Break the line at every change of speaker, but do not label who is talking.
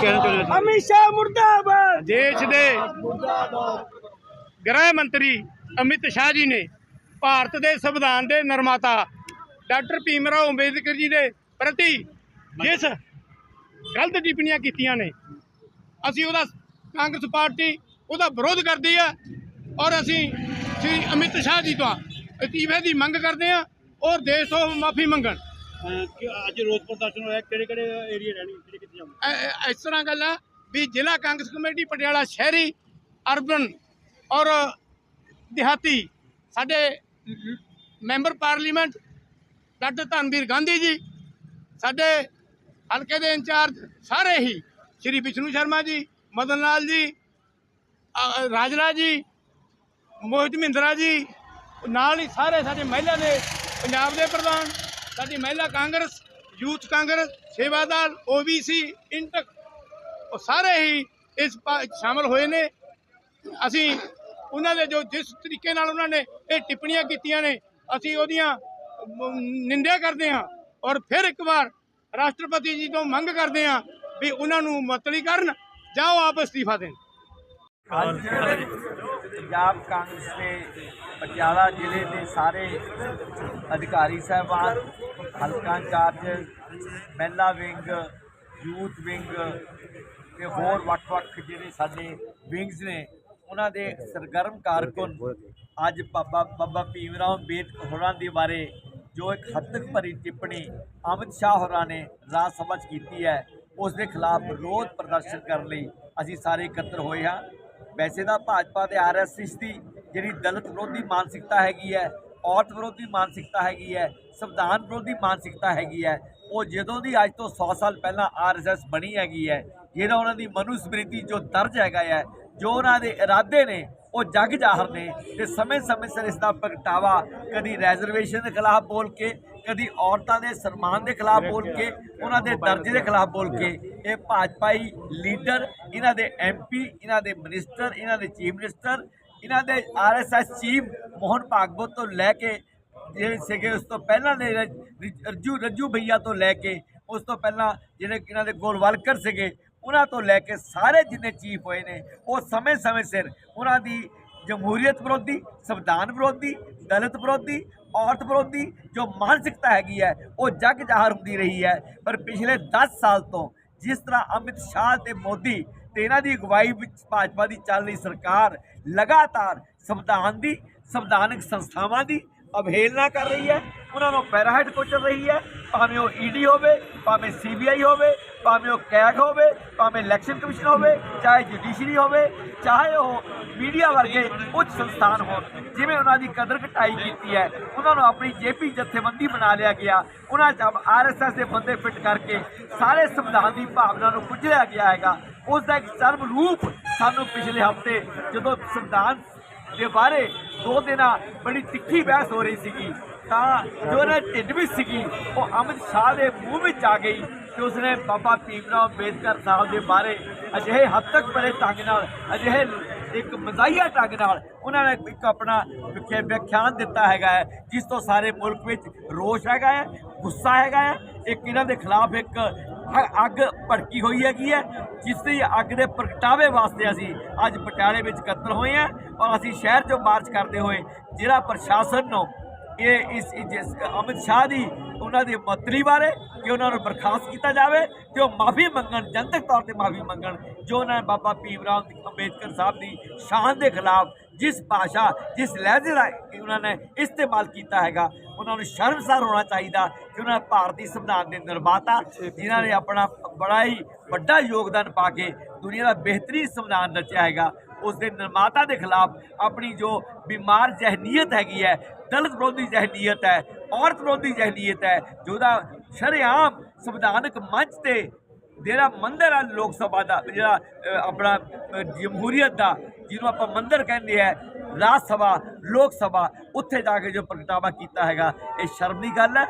ਕਹਿਣਾ ਚਾਹੁੰਦੇ ਹੋ
ਅਮਿਤ ਸ਼ਾਹ ਮੁਰਦਾਬਾਦ।
ਦੇਸ਼ ਦੇ ਗ੍ਰਹਿ ਮੰਤਰੀ ਅਮਿਤ ਸ਼ਾਹ ਜੀ ਨੇ ਭਾਰਤ ਦੇ ਸੰਵਿਧਾਨ ਦੇ ਨਿਰਮਾਤਾ ਡਾਕਟਰ ਭੀਮਰਾਓ ਅੰਬੇਦਕਰ ਜੀ ਦੇ ਪ੍ਰਤੀ ਜਿਸ ਗਲਤ ਟਿੱਪਣੀਆਂ ਕੀਤੀਆਂ ਨੇ ਅਸੀਂ ਉਹਦਾ ਕਾਂਗਰਸ ਪਾਰਟੀ ਉਹਦਾ ਵਿਰੋਧ ਕਰਦੀ ਆ ਔਰ ਅਸੀਂ ਸ੍ਰੀ ਅਮਿਤ ਸ਼ਾਹ ਜੀ ਤੋਂ ਅਸਤੀਫੇ ਦੀ ਮੰਗ ਕਰਦੇ ਆ ਔਰ ਦੇਸ਼ ਤੋਂ ਮਾਫੀ ਮੰਗਣ।
ਅੱਜ ਰੋਸ ਪ੍ਰਦਰਸ਼ਨ ਹੋਇਆ, ਕਿਹੜੇ ਕਿਹੜੇ ਏਰੀਆ ਰਹਿਣੀ, ਕਿਹੜੇ ਕਿੱਥੇ ਜਾਊਂਗੇ
ਇਸ ਤਰ੍ਹਾਂ ਗੱਲ ਆ ਵੀ ਜ਼ਿਲ੍ਹਾ ਕਾਂਗਰਸ ਕਮੇਟੀ, ਪਟਿਆਲਾ ਸ਼ਹਿਰੀ, ਅਰਬਨ ਔਰ ਦਿਹਾਤੀ ਸਾਡੇ member parliament, doctor Dhanvir Gandhi ji, ਸਾਡੇ ਹਲਕੇ ਦੇ ਇੰਚਾਰਜ ਸਾਰੇ ਹੀ, ਸ਼੍ਰੀ ਵਿਸ਼ਨੂੰ ਸ਼ਰਮਾ ਜੀ, ਮਦਨ ਲਾਲ ਜੀ ਰਾਜਲਾ ਜੀ, ਮੋਹਿਤ ਮਹਿੰਦਰਾ ਜੀ, ਨਾਲ ਹੀ ਸਾਰੇ ਸਾਡੇ ਮਹਿਲਾ ਦੇ, ਪੰਜਾਬ ਦੇ ਪ੍ਰਧਾਨ ਸਾਡੀ ਮਹਿਲਾ ਕਾਂਗਰਸ, ਯੂਥ ਕਾਂਗਰਸ, ਸੇਵਾਦਾਰ ਓਬੀਸੀ ਇੰਟਕ, ਉਹ ਸਾਰੇ ਹੀ ਇਸ ਪਾ- ਸ਼ਾਮਲ ਹੋਏ ਨੇ। ਅਸੀਂ ਉਹਨਾਂ ਦੇ ਜੋ ਜਿਸ ਤਰੀਕੇ ਨਾਲ ਉਹਨਾਂ ਨੇ ਇਹ ਟਿੱਪਣੀਆਂ ਕੀਤੀਆਂ ਨੇ, ਅਸੀਂ ਉਹਦੀਆਂ ਨਿੰਦਿਆ ਕਰਦੇ ਹਾਂ। ਔਰ ਫਿਰ ਇੱਕ ਵਾਰ ਰਾਸ਼ਟਰਪਤੀ ਜੀ ਤੋਂ ਮੰਗ ਕਰਦੇ ਹਾਂ ਵੀ ਉਹਨਾਂ ਨੂੰ ਮੁਅੱਤਲੀ ਕਰਨ ਜਾਂ ਉਹ ਆਪ ਅਸਤੀਫਾ ਦੇਣ।
ਅੱਜ ਪੰਜਾਬ ਕਾਂਗਰਸ ਦੇ ਪਟਿਆਲਾ ਜ਼ਿਲ੍ਹੇ ਦੇ ਸਾਰੇ ਅਧਿਕਾਰੀ ਸਾਹਿਬਾਨ ਹਲਕਾ ਇੰਚਾਰਜ, ਮਹਿਲਾ ਵਿੰਗ, ਯੂਥ ਵਿੰਗ ਤੇ ਹੋਰ ਵੱਖ-ਵੱਖ ਜਿਹੜੇ ਸਾਡੇ ਵਿੰਗਸ ਨੇ, ਉਹਨਾਂ ਦੇ ਸਰਗਰਮ ਕਾਰਕੁਨ ਅੱਜ ਬਾਬਾ ਬਾਬਾ ਭੀਮ ਰਾਓ ਅੰਬੇਦਕਰ ਹੋਰਾਂ ਦੇ ਬਾਰੇ ਜੋ ਇੱਕ ਹੱਦਕ ਭਰੀ ਟਿੱਪਣੀ ਅਮਿਤ ਸ਼ਾਹ ਹੋਰਾਂ ਨੇ ਰਾਜ ਸਭਾ 'ਚ ਕੀਤੀ ਹੈ, ਉਸ ਦੇ ਖਿਲਾਫ ਵਿਰੋਧ ਪ੍ਰਦਰਸ਼ਨ ਕਰਨ ਲਈ ਅਸੀਂ ਸਾਰੇ ਇਕੱਤਰ ਹੋਏ ਹਾਂ। ਵੈਸੇ ਤਾਂ ਭਾਜਪਾ ਤੇ ਆਰਐਸਐਸ ਦੀ ਜਿਹੜੀ ਦਲਿਤ ਵਿਰੋਧੀ ਮਾਨਸਿਕਤਾ ਹੈਗੀ ਹੈ ਔਰਤ ਵਿਰੋਧੀ ਮਾਨਸਿਕਤਾ ਹੈਗੀ ਹੈ, ਸੰਵਿਧਾਨ ਵਿਰੋਧੀ ਮਾਨਸਿਕਤਾ ਹੈਗੀ ਹੈ, ਉਹ ਜਦੋਂ ਦੀ ਅੱਜ ਤੋਂ 100 ਸਾਲ ਪਹਿਲਾਂ ਆਰਐਸਐਸ ਬਣੀ ਹੈਗੀ ਹੈ, ਜਿਹੜਾ ਉਹਨਾਂ ਦੀ ਮਨੁਸਮ੍ਰਿਤੀ ਜੋ ਦਰਜ ਹੈਗਾ ਹੈ, ਜੋ ਉਹਨਾਂ ਦੇ ਇਰਾਦੇ ਨੇ, ਉਹ ਜਗ ਜ਼ਾਹਰ ਨੇ ਤੇ ਸਮੇਂ-ਸਮੇਂ ਸਿਰ ਇਸ ਦਾ ਪ੍ਰਗਟਾਵਾ ਕਦੀ ਰੈਜ਼ਰਵੇਸ਼ਨ ਦੇ ਖਿਲਾਫ ਬੋਲ ਕੇ, ਕਦੀ ਔਰਤਾਂ ਦੇ ਸਨਮਾਨ ਦੇ ਖਿਲਾਫ ਬੋਲ ਕੇ, ਉਹਨਾਂ ਦੇ ਦਰਜੇ ਦੇ ਖਿਲਾਫ ਬੋਲ ਕੇ, ਇਹ ਭਾਜਪਾਈ ਲੀਡਰ, ਇਹਨਾਂ ਦੇ ਐਮਪੀ ਇਹਨਾਂ ਦੇ ਮਿਨਿਸਟਰ ਇਹਨਾਂ ਦੇ ਚੀਫ ਮਿਨਿਸਟਰ ਇਹਨਾਂ ਦੇ ਆਰਐਸਐਸ ਚੀਫ ਮੋਹਨ ਭਾਗਵਤ ਤੋਂ ਲੈ ਕੇ ਜਿਹੜੇ ਸੀਗੇ, ਉਸ ਤੋਂ ਪਹਿਲਾਂ ਦੇ ਰਜੂ, ਰੱਜੂ ਭਈਆ ਤੋਂ ਲੈ ਕੇ, ਉਸ ਤੋਂ ਪਹਿਲਾਂ ਜਿਹੜੇ ਇਹਨਾਂ ਦੇ ਗੋਲਵਾਲਕਰ ਸੀਗੇ, ਉਹਨਾਂ ਤੋਂ ਲੈ ਕੇ ਸਾਰੇ ਜਿੰਨੇ ਚੀਫ ਹੋਏ ਨੇ, ਉਹ ਸਮੇਂ-ਸਮੇਂ ਸਿਰ ਉਹਨਾਂ ਦੀ ਜਮਹੂਰੀਅਤ ਵਿਰੋਧੀ, ਸੰਵਿਧਾਨ ਵਿਰੋਧੀ, ਦਲਿਤ ਵਿਰੋਧੀ, ਔਰਤ ਵਿਰੋਧੀ, ਜੋ ਮਾਨਸਿਕਤਾ ਹੈਗੀ ਹੈ, ਉਹ ਜੱਗ ਜ਼ਾਹਰ ਹੁੰਦੀ ਰਹੀ ਹੈ। ਪਰ ਪਿਛਲੇ 10 ਸਾਲ ਤੋਂ ਜਿਸ ਤਰ੍ਹਾਂ ਅਮਿਤ ਸ਼ਾਹ ਤੇ ਮੋਦੀ ਤੇ ਇਹਨਾਂ ਦੀ ਅਗਵਾਈ ਵਿੱਚ ਭਾਜਪਾ ਦੀ ਚੱਲ ਰਹੀ ਸਰਕਾਰ ਲਗਾਤਾਰ ਸੰਵਿਧਾਨ ਦੀ, ਸੰਵਿਧਾਨਕ ਸੰਸਥਾਵਾਂ ਦੀ ਅਵਹੇਲਨਾ ਕਰ ਰਹੀ ਹੈ। ਉਹਨਾਂ ਨੂੰ ਪੈਰਾਹਾਈਟ ਕੁਚਲ ਰਹੀ ਹੈ। ਭਾਵੇਂ ਉਹ ਈਡੀ ਹੋਵੇ, ਭਾਵੇਂ ਸੀਬੀਆਈ ਹੋਵੇ, ਭਾਵੇਂ ਉਹ ਕੈਗ ਹੋਵੇ, ਭਾਵੇਂ ਇਲੈਕਸ਼ਨ ਕਮਿਸ਼ਨ ਹੋਵੇ, ਚਾਹੇ ਜੁਡੀਸ਼ਰੀ ਹੋਵੇ, ਚਾਹੇ ਉਹ ਮੀਡੀਆ ਵਰਗੇ ਉੱਚ ਸੰਸਥਾਨ ਹੋਣ। ਜਿਵੇਂ ਉਹਨਾਂ ਦੀ ਕਦਰ ਘਟਾਈ ਕੀਤੀ ਹੈ, ਉਹਨਾਂ ਨੂੰ ਆਪਣੀ ਜੇਪੀ ਜਥੇਬੰਦੀ ਬਣਾ ਲਿਆ ਗਿਆ। ਉਹਨਾਂ ਚ ਆਰਐਸਐਸ ਦੇ ਬੰਦੇ ਫਿੱਟ ਕਰਕੇ ਸਾਰੇ ਸੰਵਿਧਾਨ ਦੀ ਭਾਵਨਾ ਨੂੰ ਕੁਚਲਿਆ ਗਿਆ ਹੈਗਾ। ਉਸ ਦਾ ਇੱਕ ਚਰਮ ਰੂਪ ਸਾਨੂੰ ਪਿਛਲੇ ਹਫ਼ਤੇ ਜਦੋਂ ਸੰਵਿਧਾਨ ਦੇ ਬਾਰੇ ਦੋ ਦਿਨਾਂ ਬੜੀ ਤਿੱਖੀ ਬਹਿਸ ਹੋ ਰਹੀ ਸੀਗੀ, ਤਾਂ ਜੋ ਉਹਨਾਂ ਦੀ ਢਿੱਡ ਵਿੱਚ ਸੀਗੀ, ਉਹ ਅਮਿਤ ਸ਼ਾਹ ਦੇ ਮੂੰਹ ਵਿੱਚ ਆ ਗਈ ਕਿ ਉਸਨੇ ਬਾਬਾ ਭੀਮਰਾਓ ਅੰਬੇਦਕਰ ਸਾਹਿਬ ਦੇ ਬਾਰੇ ਅਜਿਹੇ ਹੱਦ ਤੱਕ ਬੜੇ ਢੰਗ ਨਾਲ, ਅਜਿਹੇ ਇੱਕ ਮਜ਼ਾਈਆ ਢੰਗ ਨਾਲ ਉਹਨਾਂ ਨੇ ਇੱਕ ਆਪਣਾ ਵਿਖੇ ਵਿਆਖਿਆਨ ਦਿੱਤਾ ਹੈਗਾ ਹੈ, ਜਿਸ ਤੋਂ ਸਾਰੇ ਮੁਲਕ ਵਿੱਚ ਰੋਸ਼ ਹੈਗਾ ਹੈ, ਗੁੱਸਾ ਹੈਗਾ ਹੈ, ਇੱਕ ਇਹਨਾਂ ਦੇ ਖਿਲਾਫ ਇੱਕ ਅੱਗ ਭੜਕੀ ਹੋਈ ਹੈਗੀ ਹੈ, ਜਿਸ ਦੀ ਅੱਗ ਦੇ ਪ੍ਰਗਟਾਵੇ ਵਾਸਤੇ ਅਸੀਂ ਅੱਜ ਪਟਿਆਲੇ ਵਿੱਚ ਇਕੱਤਰ ਹੋਏ ਹਾਂ ਔਰ ਅਸੀਂ ਸ਼ਹਿਰ 'ਚੋਂ ਮਾਰਚ ਕਰਦੇ ਹੋਏ ਜ਼ਿਲ੍ਹਾ ਪ੍ਰਸ਼ਾਸਨ ਨੂੰ ਇਹ ਇਸ ਅਮਿਤ ਸ਼ਾਹ ਦੀ ਉਹਨਾਂ ਦੀ ਮੁਅੱਤਲੀ ਬਾਰੇ ਕਿ ਉਹਨਾਂ ਨੂੰ ਬਰਖਾਸਤ ਕੀਤਾ ਜਾਵੇ ਤੇ ਉਹ ਮਾਫੀ ਮੰਗਣ, ਜਨਤਕ ਤੌਰ ਤੇ ਮਾਫੀ ਮੰਗਣ, ਜੋ ਉਹਨਾਂ ਨੇ ਬਾਬਾ ਭੀਮ ਰਾਮ ਅੰਬੇਦਕਰ ਸਾਹਿਬ ਦੀ ਸ਼ਾਨ ਦੇ ਖਿਲਾਫ ਜਿਸ ਭਾਸ਼ਾ, ਜਿਸ ਲਹਿਜੇ ਦਾ ਉਹਨਾਂ ਨੇ ਇਸਤੇਮਾਲ ਕੀਤਾ ਹੈਗਾ, ਉਹਨਾਂ ਨੂੰ ਸ਼ਰਮਸਾਰ ਹੋਣਾ ਚਾਹੀਦਾ ਕਿ ਉਹਨਾਂ ਭਾਰਤੀ ਸੰਵਿਧਾਨ ਦੇ ਨਿਰਮਾਤਾ, ਜਿਨ੍ਹਾਂ ਨੇ ਆਪਣਾ ਬੜਾ ਹੀ ਵੱਡਾ ਯੋਗਦਾਨ ਪਾ ਕੇ ਦੁਨੀਆ ਦਾ ਬਿਹਤਰੀਨ ਸੰਵਿਧਾਨ ਰਚਿਆ ਹੈਗਾ, ਉਸ ਦੇ ਨਿਰਮਾਤਾ ਦੇ ਖਿਲਾਫ ਆਪਣੀ ਜੋ ਬਿਮਾਰ ਜ਼ਹਿਨੀਅਤ ਹੈਗੀ ਹੈ, ਦਲਿਤ ਵਿਰੋਧੀ ਜ਼ਹਿਨੀਅਤ ਹੈ, ਔਰਤ ਵਿਰੋਧੀ ਜ਼ਹਿਨੀਅਤ ਹੈ ਜਿਹਦਾ ਸ਼ਰੇਆਮ ਸੰਵਿਧਾਨਕ ਮੰਚ ਤੇ ਜਿਹੜਾ ਮੰਦਰ ਆ ਲੋਕ ਸਭਾ ਦਾ, ਜਿਹੜਾ ਆਪਣਾ ਜਮਹੂਰੀਅਤ ਦਾ, ਜਿਹਨੂੰ ਆਪਾਂ ਮੰਦਰ ਕਹਿੰਦੇ ਆ, ਰਾਜ ਸਭਾ, ਲੋਕ ਸਭਾ, ਉੱਥੇ ਜਾ ਕੇ ਜੋ ਪ੍ਰਗਟਾਵਾ ਕੀਤਾ ਹੈਗਾ, ਇਹ ਸ਼ਰਮ ਦੀ ਗੱਲ ਹੈ।